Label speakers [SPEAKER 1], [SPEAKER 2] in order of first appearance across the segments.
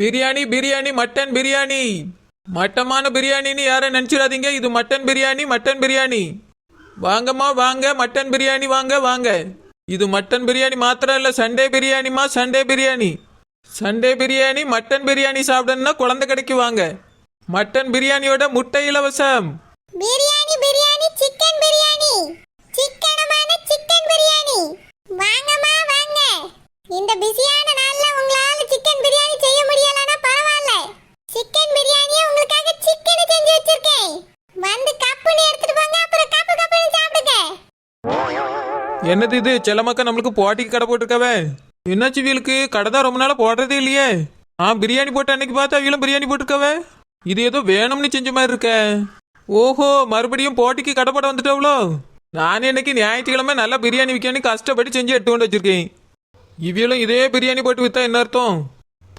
[SPEAKER 1] Biryani biryani mutton biryani. மட்டமான பிரியாணின்னு யாரும் நினச்சிடாதீங்க. இது மட்டன் பிரியாணி மட்டன் பிரியாணி. வாங்கம்மா வாங்க. மட்டன் பிரியாணி வாங்க வாங்க. இது மட்டன் பிரியாணி மாத்திரம் இல்லை. Sunday பிரியாணிமா Sunday biryani. Sunday biryani mutton biryani சாப்பிடணும்னா குழந்தை கடைக்கு வாங்க. மட்டன் பிரியாணியோட முட்டை இலவசம்.
[SPEAKER 2] பிரியாணி பிரியாணி சிக்கன் பிரியாணி. சிக்கனமான சிக்கன் பிரியாணி. வாங்கம்மா வாங்க. இந்த பிஸியான நாள்ல உங்களை சிக்கன் பிரியாணி செய்ய முடியலன்னா பரவாயில்ல சிக்கன் பிரியாணியை உங்களுக்காக சிக்கன் செஞ்சு வச்சிருக்கேன் வந்து கப்புன்னு எடுத்துட்டு போங்க அப்புறம் கப்பு கப்புன்னு சாப்பிடுங்க
[SPEAKER 1] என்னது இது? செல்லமாக்கா நம்மளுக்கு போட்டிக்கு கடை போட்டிருக்கவே? என்னாச்சு வீலுக்கு கடை தான் ரொம்ப நாளாக போடுறதே இல்லையே. ஆ பிரியாணி போட்ட அன்னைக்கு பார்த்தா அவங்களும் பிரியாணி போட்டிருக்கவே? இது ஏதோ வேணும்னு செஞ்ச மாதிரி இருக்க. ஓஹோ மறுபடியும் போட்டிக்கு கடை போட வந்துட்டாவளோ நானே இன்னைக்கு ஞாயிற்றுக்கிழமை நல்லா பிரியாணி விற்கணும் கஷ்டப்பட்டு செஞ்சு எட்டு கொண்டு வச்சிருக்கேன். இவியலும் இதே பிரியாணி போட்டு வித்தா என்ன அர்த்தம்?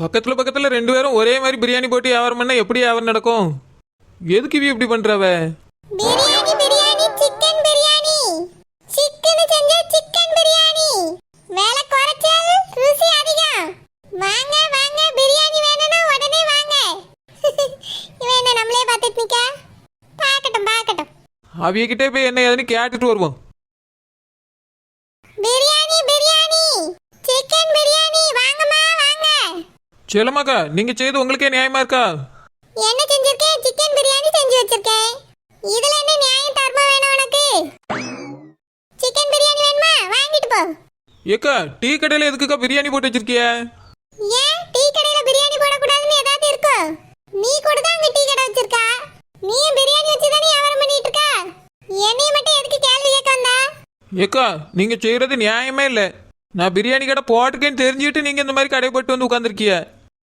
[SPEAKER 1] பக்கத்தில் பக்கத்தில் ரெண்டு பேரும் ஒரே மாதிரி பிரியாணி போட்டு வியாபாரம் பண்ணால் எப்படி வியாபாரம் நடக்கும்? எதுக்கு இவி இப்படி பண்ணுறவ
[SPEAKER 2] சிக்கன் செஞ்ச சிக்கன் பிரியாணி. விலை குறைச்சல் ருசி அதிகம். வாங்க வாங்க பிரியாணி வேணும்னா உடனே வாங்க. இவன் என்ன நம்மளே பார்த்துட்டு நிக்க? பார்க்கட்டும் பார்க்கட்டும்.
[SPEAKER 1] அவியக்கிட்டே போய் என்ன ஏதுன்னு கேட்டுட்டு வருவோம்.
[SPEAKER 2] பிரியாணி பிரியாணி. சிக்கன் பிரியாணி. வாங்கம்மா வாங்க.
[SPEAKER 1] செல்லமாக்கா நீங்கள் செய்து உங்களுக்கே நியாயமா இருக்கா?
[SPEAKER 2] என்ன செஞ்சிருக்கேன்? சிக்கன் பிரியாணி செஞ்சு வச்சிருக்கேன். இதுல என்ன நியாயம் தர்மம் வேணும் உனக்கு? சிக்கன் பிரியாணி வேணுமா? வாங்கிட்டு போ.
[SPEAKER 1] ஏக்கா டீ கடையில் எதுக்குக்கா பிரியாணி போட்டு வச்சிருக்கிய?
[SPEAKER 2] ஏன் டீ கடையில பிரியாணி போடக்கூடாதுன்னு ஏதாவது இருக்கோ? நீ கூட தான் அங்க டீ கடை வச்சிருக்கா. நீ பிரியாணி வச்சு தானே வியாபாரம் பண்ணிட்டு இருக்கா என்னைய மட்டும் எதுக்கு கேள்வி கேட்க வந்தா?
[SPEAKER 1] ஏக்கா நீங்கள் செய்கிறது நியாயமே இல்லை. நான் பிரியாணி கடை போட்டுக்கேன்னு தெரிஞ்சுக்கிட்டு நீங்கள் இந்த மாதிரி கடை போட்டு வந்து உட்காந்துருக்கிய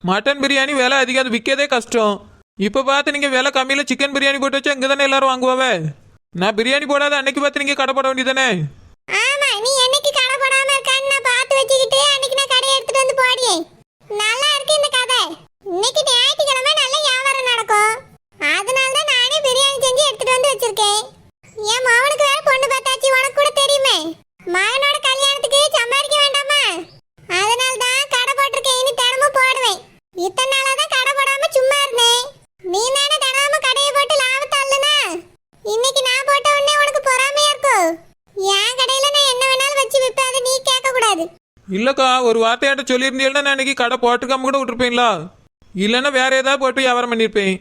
[SPEAKER 1] மட்டன் பிரியாணி விலை அதிகம் அது விற்கதே கஷ்டம். இப்போ பார்த்து நீங்கள் விலை கம்மியில் சிக்கன் பிரியாணி போட்டு வச்சா இங்கே தானே எல்லாரும் வாங்குவாவே? நான் பிரியாணி போடாத அன்னைக்கு பார்த்து நீங்க கடை போட வேண்டியதானே
[SPEAKER 2] ஆமா நீ என்னைக்கு கடை போடாம இருக்கான்னு நான் பார்த்து வச்சுக்கிட்டு அன்னைக்கு நான் கடையை எடுத்துட்டு வந்து போடியே. நல்லா இருக்கு இந்த கதை. இன்னைக்கு ஞாயிற்றுக்கிழமை நல்ல வியாபாரம் நடக்கும். அதனால தான் நானே பிரியாணி செஞ்சு எடுத்துட்டு வந்து வச்சிருக்கேன். என் மாவனுக்கு வேற பொண்ணு பார்த்தாச்சு உனக்கு கூட தெரியுமே மகனோட கல்யாணத்துக்கு சம்பாதிக்க வேண்டாமா அதனால தான் கடை போட்டிருக்கேன் இனி தினமும் போடுவேன் இத்தனை நாளா தான் கடை போடாம சும்மா இருந்தேன் நீ தானே தினமும் கடையை போட்டு லாபத்தை அல்லனா இன்னைக்கு நான் போட்ட உடனே உனக்கு பொறாமையா இருக்கும் என் கடையில நான் என்ன வேணாலும் வச்சு விற்பேன் அதை நீ கேட்க கூடாது
[SPEAKER 1] இல்லைக்கா ஒரு வார்த்தையாட்ட சொல்லியிருந்தீங்கன்னா நான் இன்னைக்கு கடை போட்டுக்காம கூட விட்டுருப்பீங்களா? இல்லைன்னா வேற ஏதாவது போட்டு வியாபாரம் பண்ணியிருப்பேன்.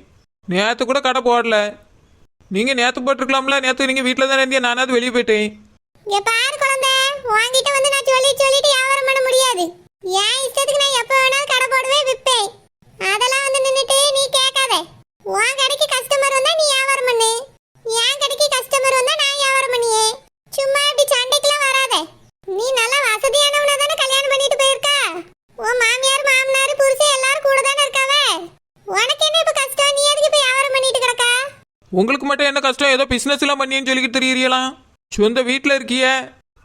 [SPEAKER 1] நேற்று கூட கடை போடல. நீங்கள் நேற்று போட்டிருக்கலாம்ல நேற்று நீங்கள் வீட்டில் தானே இருந்தீங்க நானாவது வெளியே போயிட்டேன்.
[SPEAKER 2] இங்க பாரு குழந்தை வாங்கிட்டு வந்து நான் சொல்லி சொல்லிட்டு வியாபாரம் பண்ண முடியாது. என் இஷ்டத்துக்கு நான் எப்ப வேணாலும் கடை போடுவேன் விற்பேன். அதெல்லாம் வந்து நின்றுட்டு நீ கேட்காத. உன் கடைக்கு கஸ்டமர் வந்தா நீ வியாபாரம் பண்ணு. என் கடைக்கு கஸ்டமர் வந்தா நான் வியாபாரம் பண்ணியே. சும்மா இப்படி சண்டைக்கெல்லாம் வராத. நீ நல்லா வசதியானவன தானே உன் மாமியார் மாமனார் புருஷன் எல்லாரும் கூட தானே இருக்காவே? உனக்கு என்ன இப்ப கஷ்டம்? நீ எதுக்கு இப்ப வியாபாரம் பண்ணிட்டு கிடக்கா?
[SPEAKER 1] உங்களுக்கு மட்டும் என்ன கஷ்டம்? ஏதோ பிசினஸ் எல்லாம் பண்ணியேன்னு சொல்லிக்கிட்டு தெரியலாம் சொந்த வீட்டில் இருக்கிய.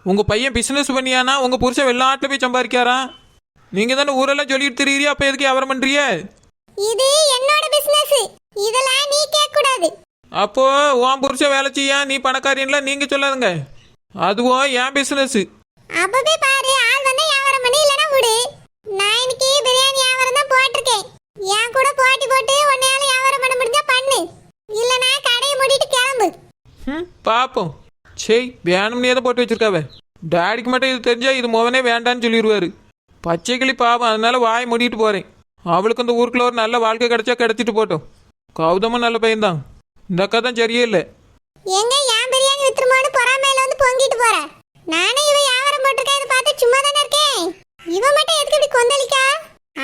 [SPEAKER 1] உங்க பையன் பிசினஸ் பண்ணியானா உங்க புருஷன் வெளிநாட்டில் போய் சம்பாதிக்காரா நீங்க தானே ஊரெல்லாம் சொல்லிட்டு தெரியறியா? அப்ப எதுக்கு வியாபாரம் பண்றிய
[SPEAKER 2] இது என்னோட பிசினஸ் இதெல்லாம் நீ கேட்க கூடாது
[SPEAKER 1] அப்போ உன் புருஷன் வேலை செய்யா? நீ பணக்காரியன்லாம் நீங்க சொல்லாதுங்க. அதுவும் என் பிசினஸ்
[SPEAKER 2] அப்பவே நான் இன்னைக்கு பிரியாணி வியாபாரம் தான் போட்டிருக்கேன். என் கூட போட்டி போட்டு உன்னையால வியாபாரம் பண்ண முடிஞ்சா பண்ணு. இல்லனா கடையை மூடிட்டு கிளம்பு.
[SPEAKER 1] ம் பாப்போம். சரி வேணும்னே தான் போட்டு வச்சிருக்காவ. டாடிக்கு மட்டும் இது தெரிஞ்சா இது மோவனே வேண்டான்னு சொல்லிடுவாரு. பச்சை கிளி பாவம் அதனால வாய் மூடிட்டு போறேன். அவளுக்கு இந்த ஊருக்குள்ள ஒரு நல்ல வாழ்க்கை கிடைச்சா கிடைச்சிட்டு போட்டோம். கௌதமும் நல்ல பையன்தான். இந்த அக்கா தான் சரியே இல்லை.
[SPEAKER 2] எங்க என் பிரியாணி வித்துருமோன்னு பொறாமையில வந்து பொங்கிட்டு போற. நானே இவ வியாபாரம் போட்டிருக்கா இதை பார்த்து சும்மா தானே இருக்கேன் இவ மட்டும் எதுக்கு இப்படி கொந்தளிக்கா?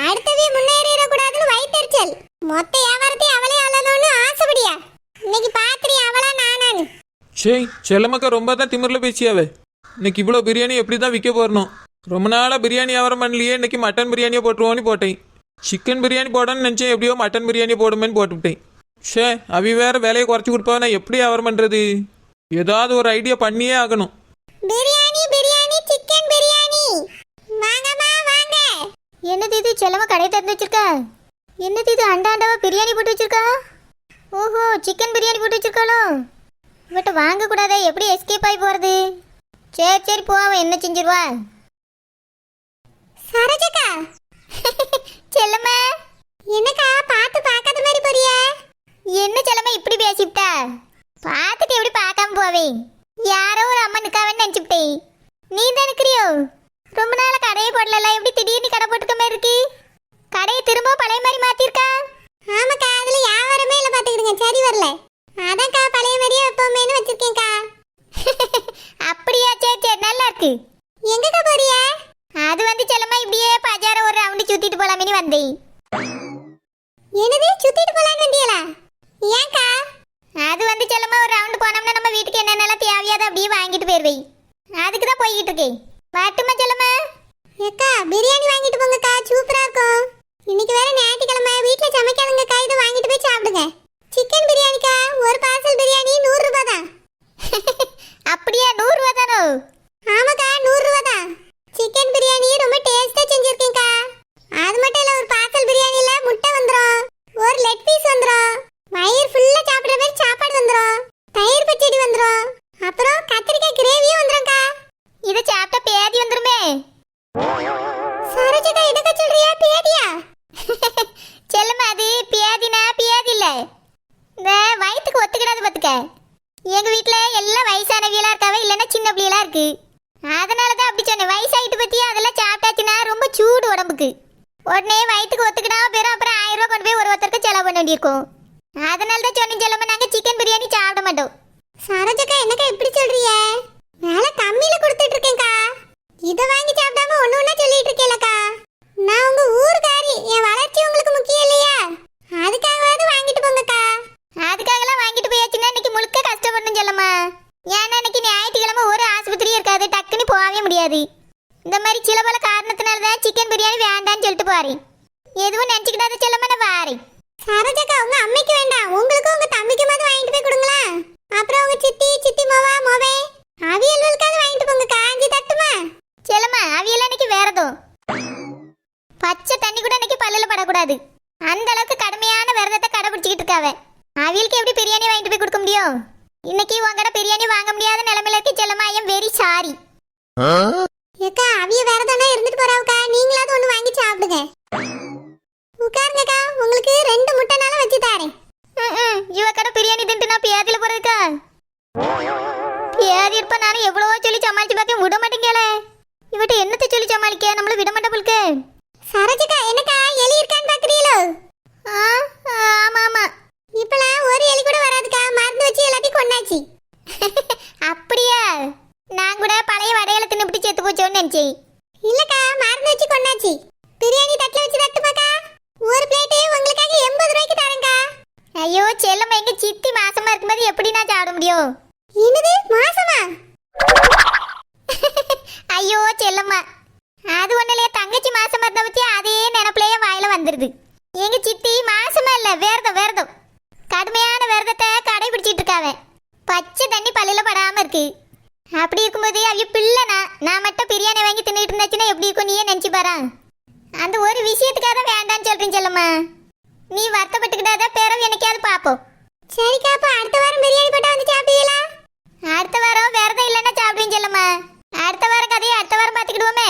[SPEAKER 2] அடுத்தவே முன்னேறிட கூடாதுன்னு வயிற்றுச்சல் மொத்த வியாபாரத்தை அவளே அழணும்னு ஆசைப்படியா? இன்னைக்கு பாத்திரி அவளா நானான்னு.
[SPEAKER 1] சரி செல்லமக்கா ரொம்ப தான் திமிரில் பேசியாவே. இன்னைக்கு இவ்வளோ பிரியாணி எப்படி தான் விற்க போறணும்? ரொம்ப நாளாக பிரியாணி வியாபாரம் பண்ணலையே இன்னைக்கு மட்டன் பிரியாணியை போட்டுருவோன்னு போட்டேன். சிக்கன் பிரியாணி போடணும்னு நினச்சேன் எப்படியோ மட்டன் பிரியாணி போடுமேன்னு போட்டுவிட்டேன். ஷே அவி வேற விலையை குறைச்சி கொடுப்பா நான் எப்படி வியாபாரம் பண்ணுறது ஏதாவது ஒரு ஐடியா பண்ணியே ஆகணும்.
[SPEAKER 3] என்ன தீது செல்லமா கடை திறந்து வச்சிருக்க? என்னது இது? அண்டா பிரியாணி போட்டு வச்சிருக்கா? ஓஹோ சிக்கன் பிரியாணி போட்டு வச்சிருக்காளோ? இவட்ட வாங்கக்கூடாதே எப்படி எஸ்கேப் ஆகி போகிறது சரி சரி போவோம் என்ன செஞ்சிருவா?
[SPEAKER 2] சரஜக்கா!
[SPEAKER 3] செல்லம்மா!
[SPEAKER 2] என்னக்கா பார்த்து பார்க்காத மாதிரி போறிய?
[SPEAKER 3] என்ன செல்லம்மா இப்படி பேசிவிட்டா? பார்த்துட்டு எப்படி பார்க்காம போவேன்? யாரோ ஒரு அம்மா நிற்காவன்னு நினச்சிவிட்டேன். நீ தான் இருக்கிறியோ ரொம்ப நாள் கடையை போடல எப்படி திடீர்னு கடை போட்டுக்கமே இருக்கு? கடையை திரும்ப பழைய மாதிரி மாத்திருக்கா?
[SPEAKER 2] ஆமாக்கா அதுல வியாபாரமே இல்ல பாத்துக்கிடுங்க. சரி வரல. அதான்க்கா பழைய மாதிரியே எப்பவுமேனு வச்சிருக்கேன்க்கா.
[SPEAKER 3] அப்படியா? சரி சரி. நல்லா இருக்கு.
[SPEAKER 2] எங்கக்கா போறிய?
[SPEAKER 3] அது வந்து செல்லமா இப்படியே பஜார ஒரு ரவுண்டு சுத்திட்டு போலாமேனு வந்தேன்.
[SPEAKER 2] என்னது? சுத்திட்டு போலாம் வந்தியலா? ஏன்க்கா?
[SPEAKER 3] அது வந்து செல்லமா ஒரு ரவுண்டு போனோம்னா நம்ம வீட்டுக்கு என்னென்னலாம் தேவையாத அப்படியே வாங்கிட்டு போயிருவேன். அதுக்கு தான் போய்கிட்டு இருக்கேன். வரட்டுமா செல்லமா
[SPEAKER 2] ஏக்கா பிரியாணி வாங்கிட்டு போங்கக்கா சூப்பரா இருக்கும். இன்னைக்கு வேற ஞாயிற்றுக்கிழமை வீட்ல சமைக்காதுங்கக்கா இதை வாங்கிட்டு போய் சாப்பிடுங்க சிக்கன் பிரியாணிக்கா ஒரு பார்சல் பிரியாணி நூறு ரூபாய் தான்
[SPEAKER 3] அப்படியே நூறுரூவா தானோ
[SPEAKER 2] ஆமாக்கா நூறு ரூபாய் தான் சிக்கன் பிரியாணி ரொம்ப டேஸ்டா செஞ்சிருக்கேன்க்கா அது மட்டும் இல்ல ஒரு பார்சல் பிரியாணில முட்டை வந்துரும் ஒரு லெக் பீஸ் வந்துரும் வயிறு ஃபுல்லா சாப்பிடுற மாதிரி சாப்பாடு வந்துரும் தயிர் பச்சடி வந்துரும் அப்புறம் கத்திரிக்காய் கிரேவியும் வந்துரும்க்கா
[SPEAKER 3] இதை சாப்பிட்டா பேதி வந்துருமே
[SPEAKER 2] சரோஜக்கா என்னக்கா சொல்றியா பேதியா
[SPEAKER 3] செல்லம்மா அது பியாதினா பியாதி இல்ல இந்த வயிற்றுக்கு ஒத்துக்கிடாது எங்க வீட்ல எல்லாம் வயசானவியெல்லாம் இருக்காவே இல்லைன்னா சின்ன பிள்ளைகளா இருக்கு. அதனால தான் அப்படி சொன்னேன். வயசாயிட்டு பத்தி அதெல்லாம் சாப்பிட்டாச்சுன்னா ரொம்ப சூடு உடம்புக்கு. உடனே வயிற்றுக்கு ஒத்துக்கிட்டா பெரும் அப்புறம் ஆயிரம் ரூபாய் கொண்டு போய் ஒரு ஒருத்தருக்கு செலவு பண்ண வேண்டியிருக்கும். அதனால தான் சொன்னேன் செலவு நாங்கள் சிக்கன் பிரியாணி சாப்பிட மாட்டோம்.
[SPEAKER 2] சரோஜக்கா என்னக்கா எப்படி சொல்றிய வேலை கம்மியில கொடுத்துட்டு இருக்கேன்க்கா. இதை வாங்கி சாப்பிடாம ஒண்ணு ஒன்றா சொல்லிட்டு இருக்கேன்லக்கா. நான் உங்க ஊருக்காரி என் வளர்ச்சி உங்களுக்கு முக்கியம் இல்லையா அதுக்காகவாவது வாங்கிட்டு போங்கக்கா
[SPEAKER 3] அதுக்காகலாம் வாங்கிட்டு போயாச்சுன்னா இன்னைக்கு முழுக்க கஷ்டப்படணும் செல்லம்மா ஏன்னா இன்னைக்கு ஞாயிற்றுக்கிழமை ஒரு ஆஸ்பத்திரியும் இருக்காது டக்குன்னு போகவே முடியாது இந்த மாதிரி சில பல காரணத்தினால தான் சிக்கன் பிரியாணி வேண்டாம்னு சொல்லிட்டு போறேன் எதுவும் நினச்சிக்கிட்டாத செல்லம்மா நான் வாரேன்
[SPEAKER 2] சரோஜக்கா உங்க அம்மைக்கு வேண்டாம் உங்களுக்கும் உங்க தம்பிக்கு மாதிரி வாங்கிட்டு போய் கொடுங்களா அப்புறம் உங்க சித்தி சித்தி மோவா மோவே அவியல்களுக்காவது வாங்கிட்டு போங்கக்கா அஞ்சு தட்டுமா
[SPEAKER 3] செல்லம்மா அவியெல்லாம் இன்னைக்கு வேறதும் பச்சை தண்ணி கூட அன்னைக்கு பல்லில் படக்கூடாது. அந்த அளவுக்கு கடுமையான விரதத்தை கடைபிடிச்சிக்கிட்டு இருக்காவ. அவளுக்கு எப்படி பிரியாணி வாங்கிட்டு போய் கொடுக்க முடியும்? இன்னைக்கு உங்கட பிரியாணி வாங்க முடியாத நிலைமையில இருக்கு செல்லம்மா ஐயம் வெரி சாரி.
[SPEAKER 2] ஏக்கா அவிய வேற தானே இருந்துட்டு போறாவுக்கா? நீங்களாவது ஒண்ணு வாங்கி சாப்பிடுங்க. உட்காருங்கக்கா உங்களுக்கு ரெண்டு முட்டைனாலும் வச்சு தாரேன்.
[SPEAKER 3] இவ கடை பிரியாணி தின்ட்டு நான் பியாதியில போறதுக்கா? பியாதி இருப்ப நானும் எவ்வளவோ சொல்லி சமாளிச்சு பார்க்க விட மாட்டேங்களே இவட்ட என்னத்தை சொல்லி சமாளிக்க? நம்ம விட மாட்டேங்களுக்கு
[SPEAKER 2] சரோஜக்கா என்னக்கா எலி இருக்கான்னு பாக்குறீங்களோ
[SPEAKER 3] ஆமா ஆமா
[SPEAKER 2] இப்பலாம் ஒரு எலி கூட வராதுக்கா மருந்து வச்சு எல்லாத்தையும் கொண்டாச்சு
[SPEAKER 3] அப்படியா நான் கூட பழைய வடையில தின்னுபிட்டு செத்து போச்சோன்னு நினைச்சேன்
[SPEAKER 2] இல்லக்கா மருந்து வச்சு கொண்டாச்சு பிரியாணி தட்டுல வச்சு தட்டுமாக்கா ஒரு பிளேட்டு உங்களுக்காக எண்பது ரூபாய்க்கு தரேன்க்கா
[SPEAKER 3] ஐயோ செல்லம்மா எங்க சித்தி மாசமா இருக்கும்போது எப்படி நான் சாப்பிட முடியும்
[SPEAKER 2] என்னது மாசமா
[SPEAKER 3] ஐயோ செல்லம்மா. அது ஒன்றும் இல்லையா தங்கச்சி மாசம் பார்த்த பற்றி அதே நினப்பிலேயே வாயில வந்துடுது எங்க சித்தி மாசமா இல்ல விரதம் விரதம். கடுமையான விரதத்தை கடைபிடிச்சிட்டு இருக்காவ. பச்சை தண்ணி பல்லில் படாம இருக்கு. அப்படி இருக்கும்போது அவைய பிள்ளைனா நான் மட்டும் பிரியாணி வாங்கி தின்னுட்டு இருந்தாச்சுன்னா எப்படி இருக்கும் நீயே நினச்சி பாரா. அந்த ஒரு விஷயத்துக்காக தான் வேண்டாம்னு சொல்கிறேன் செல்லம்மா. நீ வருத்தப்பட்டுக்கிட்டாத பிறகு எனக்காவது பார்ப்போம்.
[SPEAKER 2] சரிக்கா அப்போ அடுத்த வாரம் பிரியாணி போட்டா வந்து சாப்பிடுவீங்களா?
[SPEAKER 3] அடுத்த வாரம் விரதம் இல்லைன்னா சாப்பிடுவேன் செல்லம்மா அடுத்த வாரம் கதையை அடுத்த வாரம் பார்த்துக்கிடுவோமே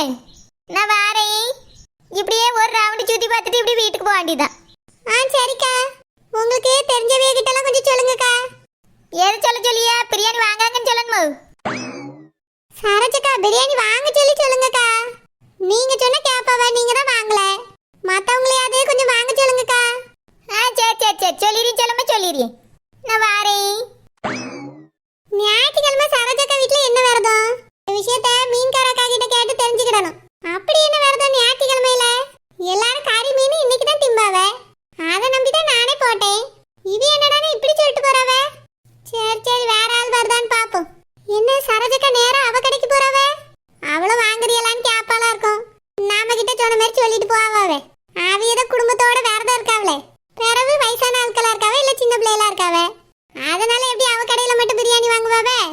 [SPEAKER 3] நான் வாரேன் இப்படியே ஒரு ரவுண்டு சுற்றி பார்த்துட்டு இப்படி வீட்டுக்கு போக வேண்டியதான்
[SPEAKER 2] ஆ சரிக்கா உங்களுக்கு தெரிஞ்சவே கிட்டலாம் கொஞ்சம் சொல்லுங்கக்கா
[SPEAKER 3] எது சொல்ல சொல்லியா பிரியாணி வாங்காங்கன்னு சொல்லணுமோ
[SPEAKER 2] சரோஜக்கா பிரியாணி வாங்க சொல்லி சொல்லுங்கக்கா நீங்க சொன்ன கேப்பாவ நீங்க தான் வாங்கல மத்தவங்களையாவது கொஞ்சம் வாங்க சொல்லுங்கக்கா
[SPEAKER 3] ஆ சரி சரி சரி சொல்லிடுறேன் செல்லம்மா சொல்லிடுறேன் நான் வாரேன்
[SPEAKER 2] ஞாயிற்றுக்கிழமை சரோஜக்கா வீட்ல என்ன விரதம் இந்த விஷயத்த மீன்காரக்கா கிட்ட கேட்டு தெரிஞ்சுக்கிடணும் அப்படி என்ன விரதம் ஞாயிற்றுக்கிழமையில எல்லாரும் கறி மீன் இன்னைக்கு தான் திம்பாவ அதை நம்பி தான் நானே போட்டேன் இது என்னடான்னு இப்படி சொல்லிட்டு போறாவ சரி சரி வேற ஆள் வருதான்னு பாப்போம் என்ன சரோஜக்கா நேரா அவ கடைக்கு போறாவ அவளும் வாங்குறியலான்னு கேப்பாளா இருக்கும் நாம கிட்ட சொன்ன மாதிரி சொல்லிட்டு போவாவே அவ ஏதோ குடும்பத்தோட விரதம் இருக்காவளே பிறகு வயசான ஆட்களா இருக்காவ இல்ல சின்ன பிள்ளைகளா இருக்காவ அதனால எப்படி அவ கடையில மட்டும் வாங்குவாவே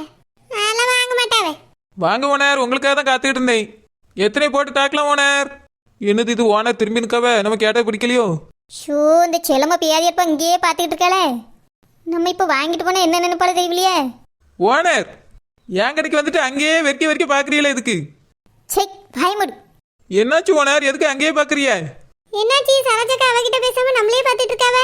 [SPEAKER 2] அதெல்லாம் வாங்க மாட்டாவே
[SPEAKER 1] வாங்க ஓனர். உங்களுக்காக தான் காத்துக்கிட்டு இருந்தேன். எத்தனை போட்டு தாக்கலாம் ஓனர்? என்னது இது ஓனர் திரும்பி நிற்கவே நம்ம கேட்டால் பிடிக்கலையோ?
[SPEAKER 3] ஷோ இந்த செல்லம்மா பியாதி இருப்ப இங்கேயே பார்த்துக்கிட்டு இருக்காளே. நம்ம இப்போ வாங்கிட்டு போனால் என்ன நினைப்பாலும் தெரியலையே.
[SPEAKER 1] ஓனர் என் கடைக்கு வந்துட்டு அங்கேயே வெறிக்க வெறிக்க பார்க்குறீங்களா இதுக்கு
[SPEAKER 3] செக் பயமுடு.
[SPEAKER 1] என்னாச்சு ஓனர்? எதுக்கு அங்கேயே பார்க்குறிய
[SPEAKER 2] என்னாச்சு சரோஜக்கா அவகிட்ட பேசாம நம்மளே பார்த்துட்டு இருக்காவ?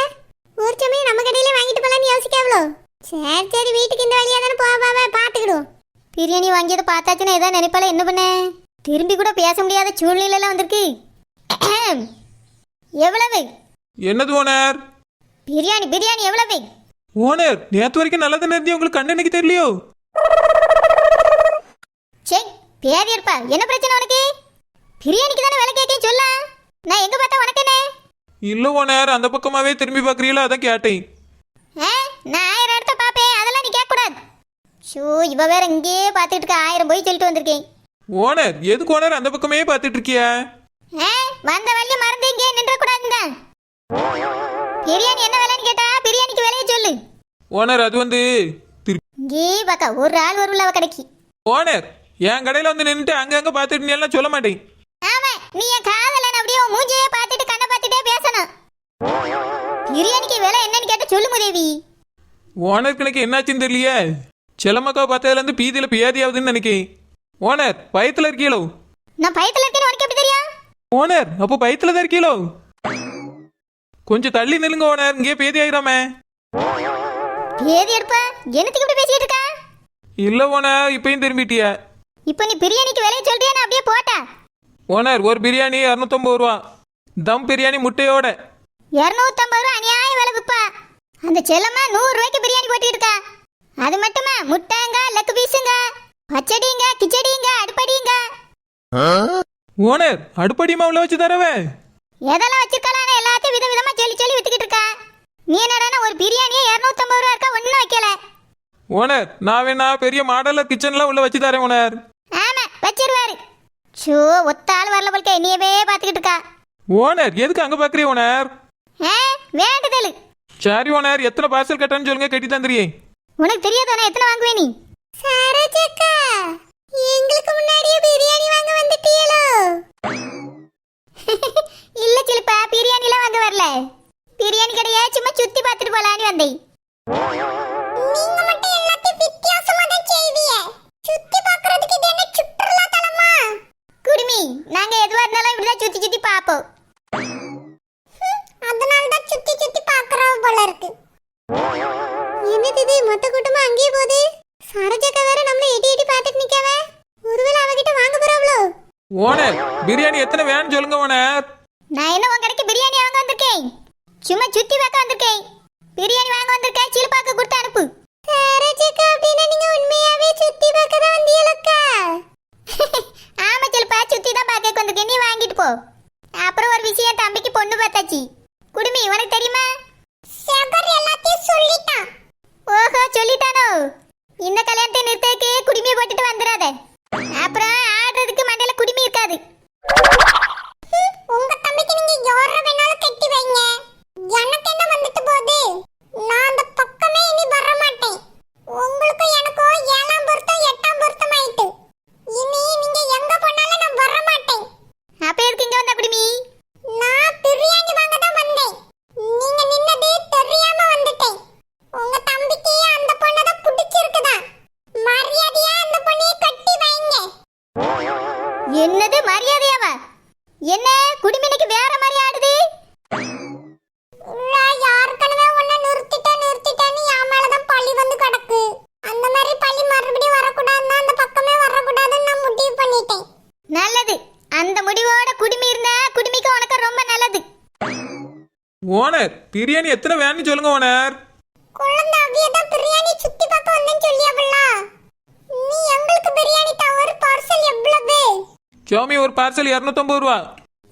[SPEAKER 2] ஒரு சமயம் நம்ம கடையில வாங்கிட்டு போலான்னு யோசிக்காவளோ? சரி சரி வீட்டுக்கு இந்த வழியா தானே போவாவ பாத்துக்கிடுவோம்
[SPEAKER 3] பிரியாணி வாங்கியதை பார்த்தாச்சுன்னா எதாவது நினைப்பால என்ன பண்ண? திரும்பி கூட பேச முடியாத சூழ்நிலையெல்லாம் வந்திருக்கு. எவ்வளவு?
[SPEAKER 1] என்னது ஓனர்?
[SPEAKER 3] பிரியாணி பிரியாணி எவ்வளவு?
[SPEAKER 1] ஓனர் நேற்று வரைக்கும் நல்லா தானே இருந்தீங்க உங்களுக்கு கண்ணு எனக்கு தெரியலையோ?
[SPEAKER 3] செக் பேதி இருப்பா. என்ன பிரச்சனை உனக்கு? பிரியாணிக்கு தானே விலை கேட்க சொல்ல. நான் எங்க பார்த்தா உனக்கு என்ன?
[SPEAKER 1] இல்ல ஓனர் அந்த பக்கமாவே திரும்பி பார்க்குறீங்களா? அதான் கேட்டேன்.
[SPEAKER 3] நான் ஆயிரம் இடத்த பார்ப்பேன் அதெல்லாம் நீ கேட்கக்கூடாது ஷோ இவ வேற இங்கேயே பார்த்துட்டு இருக்க ஆயிரம் போய் சொல்லிட்டு வந்திருக்கேன்.
[SPEAKER 1] ஓனர் எதுக்கு ஓனர் அந்த பக்கமே பார்த்துட்டு இருக்கியா?
[SPEAKER 3] ஆ வந்த வழிய மறந்து இங்கே நின்ற கூடாதுங்க பிரியாணி என்ன விலைன்னு கேட்டா பிரியாணிக்கு விலையை சொல்லு.
[SPEAKER 1] ஓனர் அது வந்து
[SPEAKER 3] இங்கே பாக்கா ஒரு ஆள் வரும்ல அவ கடைக்கு.
[SPEAKER 1] ஓனர் என் கடையில் வந்து நின்றுட்டு அங்கங்க பார்த்துட்டு எல்லாம் சொல்ல மாட்டேன்.
[SPEAKER 3] ஆமா நீ என் காதலன் அப்படியே மூஞ்சியே பார்த்துட்டு கண்ணை பார்த்துட்டே பேசணும். பிரியாணிக்கு விலை என்னன்னு கேட்ட சொல்லு முதேவி.
[SPEAKER 1] ஓனருக்கு எனக்கு என்னாச்சுன்னு தெரியலையே? செல்லமக்காவை பார்த்ததுலேருந்து பீதியில் பியாதியாகுதுன்னு நினைக்கேன் ஓனர் பயத்தில் இருக்கீங்களோ
[SPEAKER 3] நான் பயத்துல இருக்கேன்னு உனக்கு எப்படி தெரியும்?
[SPEAKER 1] ஓனர் அப்போ பயத்தில் தான் இருக்கீங்களோ கொஞ்சம் தள்ளி நில்லுங்க ஓனர். இங்கே பேதி ஆயிராமே.
[SPEAKER 3] ஏதி எடுப்ப? என்னத்துக்கு இப்படி பேசிட்டு இருக்கா?
[SPEAKER 1] இல்லை ஓனர். இப்பயும் திரும்பிட்டிய?
[SPEAKER 3] இப்போ நீ பிரியாணிக்கு விலையை சொல்றியா? நான் அப்படியே போட்டேன்.
[SPEAKER 1] ஓனர் ஒரு பிரியாணி இரநூத்தொம்பது ரூபா. தம் பிரியாணி முட்டையோட.
[SPEAKER 3] இரநூத்தம்பது ரூபா அநியாய விலை விப்பா அந்த செல்லம்மா நூறு ரூபாய்க்கு பிரியாணி இருக்கா. அது மட்டுமா? முட்டைங்க லெக் பீஸுங்க பச்சடிங்க கிச்சடிங்க அடுப்படிங்க.
[SPEAKER 1] ஓனர் அடுப்படிமா உள்ள வச்சு தரவே.
[SPEAKER 3] எதெல்லாம் வச்சிருக்கலாம் எல்லாத்தையும் வித விதமா சொல்லி சொல்லி வித்துக்கிட்டு இருக்கா. நீ என்னடானா ஒரு பிரியாணியே இரநூத்தம்பது ரூபா இருக்கா? ஒன்றும் வைக்கல.
[SPEAKER 1] ஓனர் நான் வேணா பெரிய மாடலர் கிச்சன்லாம் உள்ள வச்சு தரேன் ஓனர்.
[SPEAKER 3] ஆமா வச்சிருவாரு. ஷோ ஒத்த ஆள் வரல போல்க என்னையவே பார்த்துக்கிட்டு இருக்கா.
[SPEAKER 1] ஓனர் எதுக்கு அங்கே பார்க்குறீ ஓனர்?
[SPEAKER 3] ஆ வேண்டுதல்.
[SPEAKER 1] சரி ஓனர் எத்தனை பார்சல் கட்டணும்னு சொல்லுங்க கட்டி தந்துறியே
[SPEAKER 3] உனக்கு தெரியாதானே? எத்தனை வாங்குவே நீ?
[SPEAKER 2] சரோஜக்கா எங்களுக்கு முன்னாடியே பிரியாணி வாங்க வந்துட்டீங்களோ
[SPEAKER 3] இல்ல சிலப்பா பிரியாணிலாம் வாங்க வரல. பிரியாணி கடையே சும்மா சுத்தி பார்த்துட்டு போலான்னு வந்தேன்.
[SPEAKER 2] நீங்க மட்டும் எல்லாத்தையும் வித்தியாசமா தான் செய்வீங்க. சுத்தி பார்க்கிறதுக்கு இது என்ன சுற்றுலா தலமா?
[SPEAKER 3] குடுமி நாங்க எதுவா இருந்தாலும் இப்படிதான் சுத்தி சுத்தி பார்ப்போம்.
[SPEAKER 1] ஓனர் பிரியாணி எத்தனை வேணும் சொல்லுங்க ஓனர்
[SPEAKER 3] நான் என்ன உன் கடைக்கு பிரியாணி வாங்க வந்திருக்கேன்? சும்மா சுத்தி பார்க்க வந்திருக்கேன். பிரியாணி வாங்க வந்திருக்கேன் சிலுப்பாக்கு கொடுத்து அனுப்பு.
[SPEAKER 2] சரோஜக்கா அப்படின்னா நீங்க உண்மையாவே சுத்தி பார்க்க தான் வந்தீங்களக்கா
[SPEAKER 3] ஆமா சிலுப்பா சுத்தி தான் பார்க்க வந்திருக்கேன். நீ வாங்கிட்டு போ. அப்புறம் ஒரு விஷயம் தம்பிக்கு பொண்ணு பார்த்தாச்சு. குடுமி உனக்கு தெரியுமா?
[SPEAKER 2] சேகர் எல்லாத்தையும் சொல்லிட்டான்.
[SPEAKER 3] ஓஹோ சொல்லிட்டானோ? இந்த கல்யாணத்தை நிறுத்தக்கே குடுமியை போட்டுட்டு வந்துடாத. அப்புறம் ஆடுறதுக்கு மண்டையில குடுமி இருக்காது.
[SPEAKER 2] உங்க தம்பிக்கு நீங்க யார வேணாலும் கட்டி வைங்க. எனக்கு என்ன வந்துட்டு போகுது? நான் அந்த பக்கமே இனி வர மாட்டேன் உங்களுக்கும் எனக்கும் ஏழாம் பொருத்தம் எட்டாம் பொருத்தம் ஆயிட்டு. அந்த
[SPEAKER 3] முடிவோட குடுமி இருந்தா குடுமிக்கு உனக்கு ரொம்ப நல்லது.
[SPEAKER 1] ஓனர் பிரியாணி எத்தனை வேணும்னு சொல்லுங்க ஓனர்.
[SPEAKER 2] குழந்தை அவியதான் பிரியாணி சுத்தி பார்க்க வந்தேன்னு சொல்லியாவல்ல நீ எங்களுக்கு பிரியாணி தவிர பார்சல் எவ்வளவு?
[SPEAKER 1] சோமி ஒரு பார்சல் இரநூத்தொம்பது ரூபா.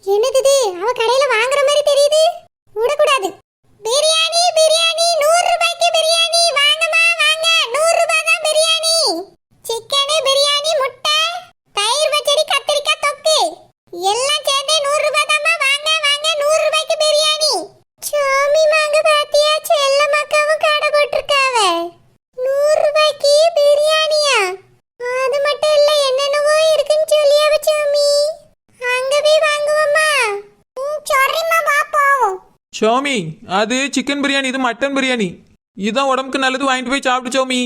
[SPEAKER 2] என்னது இது? அவ கடையில வாங்குற மாதிரி தெரியுது. விடக்கூடாது. பிரியாணி பிரியாணி நூறு ரூபாய்க்கு பிரியாணி. வாங்கம்மா வாங்க. நூறு ரூபாய் தான் பிரியாணி. சிக்கனு பிரியாணி முட்டை.
[SPEAKER 1] அது சிக்கன் பிரியாணி இது மட்டன் பிரியாணி. இதுதான் உடம்புக்கு நல்லது வாங்கிட்டு போய் சாப்பிடு சோமி.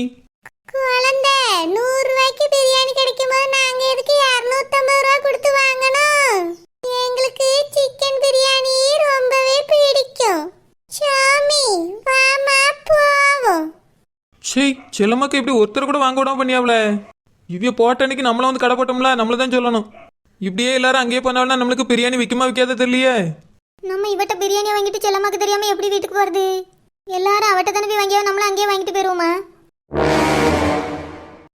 [SPEAKER 2] குழந்தை நூறு ரூபாய்க்கு பிரியாணி கிடைக்கும் போது நாங்க எதுக்கு இரநூத்தம்பது ரூபா கொடுத்து வாங்கணும்? எங்களுக்கு சிக்கன் பிரியாணி ரொம்பவே பிடிக்கும். சாமி வாமா போவோம்.
[SPEAKER 1] சே செல்லம்மாக்கு இப்படி ஒருத்தர் கூட வாங்க விடாம பண்ணியாவல இவ்விய போட்ட அன்னைக்கு நம்மள வந்து கடை போட்டோம்ல நம்மள தான் சொல்லணும். இப்படியே எல்லாரும் அங்கேயே பண்ணாலும் நம்மளுக்கு பிரியாணி விற்குமா விற்காத தெரியலையே.
[SPEAKER 3] நம்ம இவட்ட பிரியாணி வாங்கிட்டு செல்லம்மாக்கு தெரியாம எப்படி வீட்டுக்கு வருது எல்லாரும் அவட்ட தானே போய் வாங்கியோ நம்மளும் அங்கேயே வாங்கிட்டு போயிருவோமா?